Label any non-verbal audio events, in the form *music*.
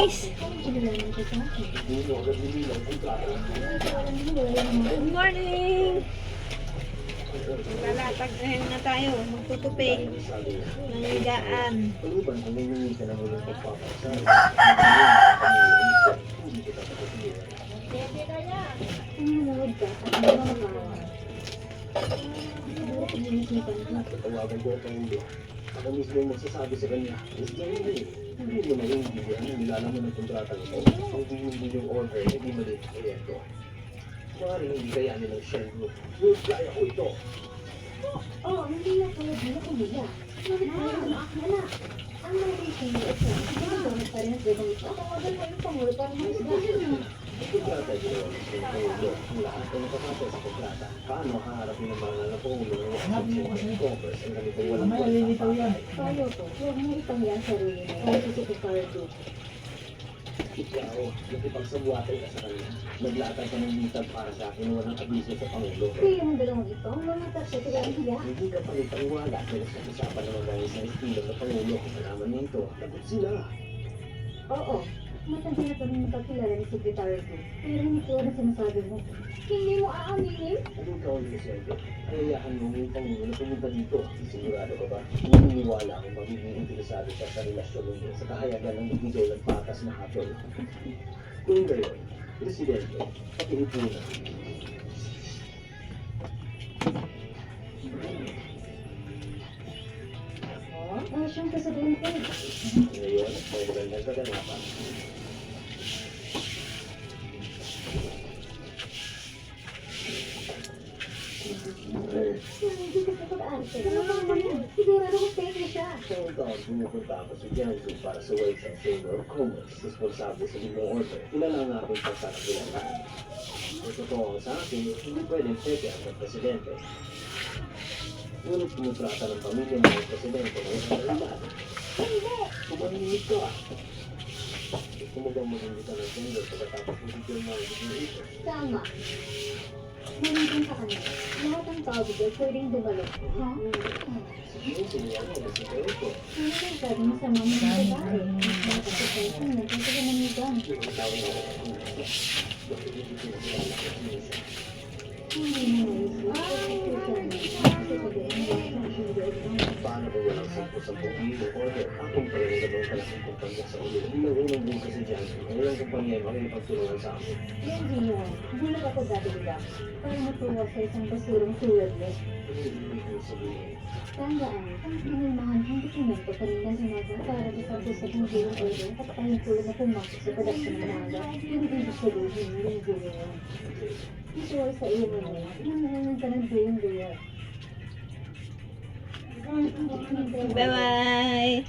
guys! Good morning! Lalatag na tayo. Magtutupi ng higaan. Ang *laughs* pangulo. Ako mismo yung magsasabi sa kanya. Is there any? Hindi mo na yung bigyan ang nilalaman ng kontrata nito. Kung hindi yung order, hindi mali ang proyekto. Maaaring hindi kayanin ng Shell Group. Will kaya ko ito. Oo, hindi na tulad na kumila. Ngunit tayo ang akala. Ang mga reason niya ito, siguro na pa rin ang gano'n ito. Tawagan mo yung pangulo para masasabi. Ay ginawa ng Pangulo. Ang lahat ay nakapatay sa kontrata. Paano haharapin ng mga ng Pangulo ng Washington ng Congress ang ganitong walang kwenta? Paano to? Huwag mo itang yan sarili mo. Kung Secretary ko. Ikaw, nakipagsabuatan ka sa kanya. Naglatag ka ng litag para sa akin walang abiso sa Pangulo. Kaya yung dalawang ito, mga ito ang hiya. Hindi ka pa rin paniwala dahil sa usapan naman dahil sa estilo ng Pangulo kung malaman niya ito. Lagot sila. Oo, matanda na kami nakakilala ni Secretary ko. Pero hindi ko na sinasabi mo. Hindi mo aaminin? Anong ikaw ang Presidente? Ayayahan mo yung Pangulo pumunta dito. Sigurado ka ba? Naniniwala akong magiging interesado siya sa relasyon ninyo sa kahayagan ng magbigay ng patas na hatol. Kung gayon, Presidente, pakiipunan. Oo, siyang presidente. Ngayon, may magandang kaganapan. Taon pumupunta ako sa Jiangsu para sa Western Chamber of Commerce, responsable sa limang order. Kilala ang aking pagkakakilangan. Kung totoo sa akin, hindi pwedeng peke ang presidente. Ngunit kumutrata ng pamilya ang presidente ng isang realidad. Hindi! Tumahimik ka. Gusto mo mag-hindi ka ng chamber pagkatapos mo dito yung mga? Tama. Nandun sa kanila. Lahat ng tao dito pwedeng dumalo. Ha? Sige, siniyan mo ang sikreto. Ano yung sabi mo sa mga mga babae? Tao na hindi ko nakilala ko minsan. Hindi mo ito. Paano ba walang sampu-sampung kilo order? Akong pareho na bang kalaking kumpanya sa ulo? Unang buka sa Janssen. Ang ilang kumpanya ay makikipagtulungan sa. Hindi yun. Gulat ako dati diba? Para matuwa sa isang basurang tulad mo. Ano yung mo? Tandaan, ang pinulmahan ang dokumento kanina sinabi para sa pag-usap ng gawing order at tulad na pumasok sa production ng manga. Yung ibig sabihin, yung gawin yun. Visual sa iyo mo na, nangyayang ka ng gawin. Bye-bye!